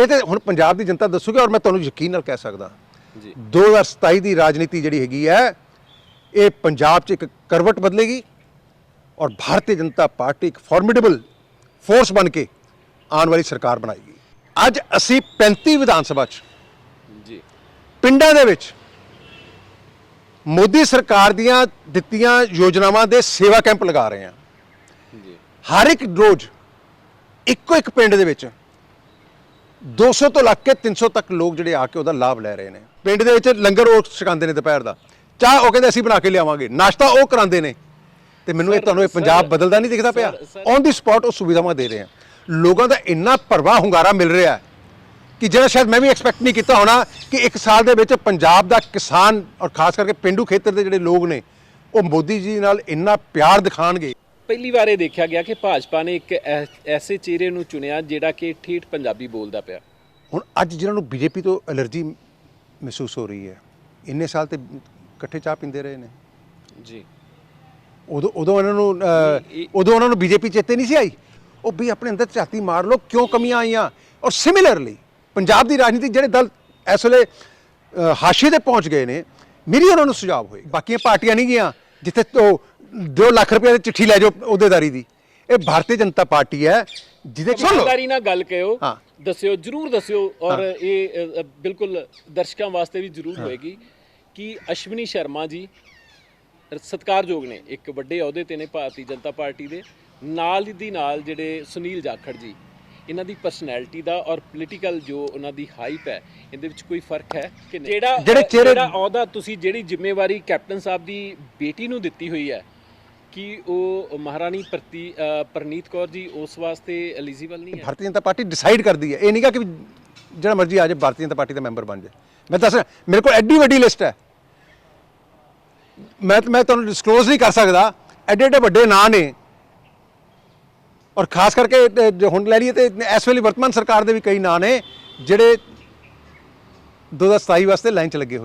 ਇਹ ਤੇ ਹੁਣ ਪੰਜਾਬ ਦੀ ਜਨਤਾ ਦੱਸੂਗੀ ਔਰ ਮੈਂ ਤੁਹਾਨੂੰ ਯਕੀਨ ਨਾਲ ਕਹਿ ਸਕਦਾ। ਜੀ। 2027 ਦੀ ਰਾਜਨੀਤੀ ਜਿਹੜੀ ਹੈਗੀ ਹੈ ਇਹ ਪੰਜਾਬ 'ਚ ਇੱਕ ਕਰਵਟ ਬਦਲੇਗੀ ਔਰ ਭਾਰਤੀ ਜਨਤਾ ਪਾਰਟੀ ਇੱਕ ਫਾਰਮੀਡੇਬਲ ਫੋਰਸ ਬਣ ਕੇ ਆਉਣ ਵਾਲੀ ਸਰਕਾਰ ਬਣਾਏਗੀ। ਅੱਜ ਅਸੀਂ 35 ਵਿਧਾਨ ਸਭਾ 'ਚ ਜੀ। ਪਿੰਡਾਂ ਦੇ ਵਿੱਚ ਮੋਦੀ ਸਰਕਾਰ ਦੀਆਂ ਦਿੱਤੀਆਂ ਯੋਜਨਾਵਾਂ ਦੇ ਸੇਵਾ ਕੈਂਪ ਲਗਾ ਰਹੇ ਹਾਂ। ਜੀ। ਹਰ ਇੱਕ ਰੋਜ਼ ਇੱਕੋ ਇੱਕ ਪਿੰਡ ਦੇ ਵਿੱਚ 200 ਤੋਂ ਲੱਗ ਕੇ 300 ਤੱਕ ਲੋਕ ਜਿਹੜੇ ਆ ਕੇ ਉਹਦਾ ਲਾਭ ਲੈ ਰਹੇ ਨੇ। ਪਿੰਡ ਦੇ ਵਿੱਚ ਲੰਗਰ ਉਹ ਛਕਾਉਂਦੇ ਨੇ ਦੁਪਹਿਰ ਦਾ। ਚਾਹ ਉਹ ਕਹਿੰਦੇ ਅਸੀਂ ਬਣਾ ਕੇ ਲਿਆਵਾਂਗੇ। ਨਾਸ਼ਤਾ ਉਹ ਕਰਾਉਂਦੇ ਨੇ। ਤੇ ਮੈਨੂੰ ਇਹ ਤੁਹਾਨੂੰ ਇਹ ਪੰਜਾਬ ਬਦਲਦਾ ਨਹੀਂ ਦਿਖਦਾ ਪਿਆ। ਔਨ ਦੀ ਸਪੌਟ ਉਹ ਸੁਵਿਧਾਵਾਂ ਦੇ ਰਹੇ ਆ। ਲੋਕਾਂ ਦਾ ਇੰਨਾ ਪ੍ਰਵਾਹ ਹੁੰਗਾਰਾ ਮਿਲ ਰਿਹਾ ਹੈ ਕਿ ਜਿਹੜਾ ਸ਼ਾਇਦ ਮੈਂ ਵੀ ਐਕਸਪੈਕਟ ਨਹੀਂ ਕੀਤਾ ਹੋਣਾ ਕਿ ਇੱਕ ਸਾਲ ਦੇ ਵਿੱਚ ਪੰਜਾਬ ਦਾ ਕਿਸਾਨ ਔਰ ਖਾਸ ਕਰਕੇ ਪਿੰਡੂ ਖੇਤਰ ਦੇ ਜਿਹੜੇ ਲੋਕ ਨੇ ਉਹ ਮੋਦੀ ਜੀ ਨਾਲ ਇੰਨਾ ਪਿਆਰ ਦਿਖਾਣਗੇ ਪਹਿਲੀ ਵਾਰ ਇਹ ਦੇਖਿਆ ਗਿਆ ਕਿ ਭਾਜਪਾ ਨੇ ਇੱਕ ਐ- ਐਸੇ ਚਿਹਰੇ ਨੂੰ ਚੁਣਿਆ ਜਿਹੜਾ ਕਿ ਠੇਠ ਪੰਜਾਬੀ ਬੋਲਦਾ ਪਿਆ। ਹੁਣ ਅੱਜ ਜਿਹਨਾਂ ਨੂੰ ਬੀਜੇਪੀ ਤੋਂ ਐਲਰਜੀ ਮਹਿਸੂਸ ਹੋ ਰਹੀ ਹੈ ਇੰਨੇ ਸਾਲ ਤੇ ਇਕੱਠੇ ਚਾਹ ਪੀਂਦੇ ਰਹੇ ਨੇ। ਜੀ। ਉਦੋਂ ਉਦੋਂ ਇਹਨਾਂ ਨੂੰ ਅਹ, ਇਹ- ਉਦੋਂ ਉਹਨਾਂ ਨੂੰ ਬੀਜੇਪੀ ਚੇਤੇ ਨਹੀਂ ਸੀ ਆਈ? ਉਹ ਵੀ ਆਪਣੇ ਅੰਦਰ ਝਾਤੀ ਮਾਰ ਲਓ ਕਿਉਂ ਕਮੀਆਂ ਆਈਆਂ? ਔਰ ਸਿਮਿਲਰਲੀ ਪੰਜਾਬ ਦੀ ਰਾਜਨੀਤੀ ਜਿਹੜੇ ਦਲ ਇਸ ਵੇਲੇ ਅਹ, ਹਾਸ਼ੀਏ ਤੇ ਪਹੁੰਚ ਗਏ ਨੇ ਮੇਰੀ ਉਹਨਾਂ ਨੂੰ ਸੁਝਾਅ ਹੋਏ ਬਾਕੀਆਂ ਪਾਰਟੀਆਂ ਨਹੀਂ ਗਈਆਂ ਜਿੱਥੇ ਤੋਂ 2 ਲੱਖ ਰੁਪਏ ਦੀ ਚਿੱਠੀ ਲੈ ਜਾਓ ਅਹੁਦੇਦਾਰੀ ਦੀ। ਇਹ ਭਾਰਤੀ ਜਨਤਾ ਪਾਰਟੀ ਹੈ ਜਿਹਦੇ ਸੁਣ ਲਓ। ਇਮਾਨਦਾਰੀ ਨਾਲ ਗੱਲ ਕਹਿਓ ਹਾਂ। ਦੱਸਿਓ ਜਰੂਰ ਦੱਸਿਓ ਔਰ ਇਹ ਅ, ਅ, ਬਿਲਕੁਲ ਦਰਸ਼ਕਾਂ ਵਾਸਤੇ ਵੀ ਜਰੂਰ ਹੋਏਗੀ ਕਿ ਅਸ਼ਵਨੀ ਸ਼ਰਮਾ ਜੀ ਸਤਿਕਾਰਯੋਗ ਨੇ ਇੱਕ ਵੱਡੇ ਅਹੁਦੇ ਤੇ ਨੇ ਭਾਰਤੀ ਜਨਤਾ ਪਾਰਟੀ ਦੇ। ਨਾਲ ਦੀ ਨਾਲ ਜਿਹੜੇ ਸੁਨੀਲ ਜਾਖੜ ਜੀ ਇਹਨਾਂ ਦੀ ਪਰਸਨੈਲਿਟੀ ਦਾ ਔਰ ਪੋਲੀਟੀਕਲ ਜੋ ਉਹਨਾਂ ਦੀ ਹਾਈਪ ਹੈ ਇਹਦੇ ਵਿੱਚ ਕੋਈ ਫ਼ਰਕ ਹੈ ਕਿ ਨਹੀਂ? ਜਿਹੜਾ ਜਿਹੜੇ ਚਿਹਰੇ- ਜਿਹੜਾ ਅਹੁਦਾ ਤੁਸੀਂ ਜਿਹੜੀ ਜ਼ਿੰਮੇਵਾਰੀ ਕੈਪਟਨ ਸਾਹਿਬ ਦੀ ਬੇਟੀ ਨੂੰ ਦਿੱਤੀ ਹੋਈ ਹੈ ਕਿ ਉਹ ਮਹਾਰਾਣੀ ਪ੍ਰਤੀ ਪ੍ਰਨੀਤ ਕੌਰ ਜੀ ਉਸ ਵਾਸਤੇ ਐਲੀਜੀਬਲ ਨਹੀਂ ਹੈ? ਭਾਰਤੀ ਜਨਤਾ ਪਾਰਟੀ ਡਿਸਾਈਡ ਕਰਦੀ ਹੈ। ਇਹ ਨਹੀਂ ਗਾ ਕਿ ਵੀ ਜਿਹੜਾ ਮਰਜ਼ੀ ਆ ਜਾਏ ਭਾਰਤੀ ਜਨਤਾ ਪਾਰਟੀ ਦਾ ਮੈਂਬਰ ਬਣ ਜਾਏ। ਮੈਂ ਦੱਸ ਰਿਹਾ, ਮੇਰੇ ਕੋਲ ਐਡੀ ਵੱਡੀ ਲਿਸਟ ਹੈ। ਮੈਂ ਮੈਂ ਤੁਹਾਨੂੰ ਡਿਸਕਲੋਜ਼ ਨਹੀਂ ਕਰ ਸਕਦਾ। ਐਡੇ ਐਡੇ ਵੱਡੇ ਨਾਂ ਨੇ। ਔਰ ਖਾਸ ਕਰਕੇ ਤੇ ਹੁਣ ਲੈ ਲਈਏ ਤੇ ਇਸ ਵੇਲੇ ਵਰਤਮਾਨ ਸਰਕਾਰ ਦੇ ਵੀ ਕਈ ਨਾਂ ਨੇ ਜਿਹੜੇ 2027 ਵਾਸਤੇ ਲਾਈਨ 'ਚ ਲੱਗੇ ਹੋਏ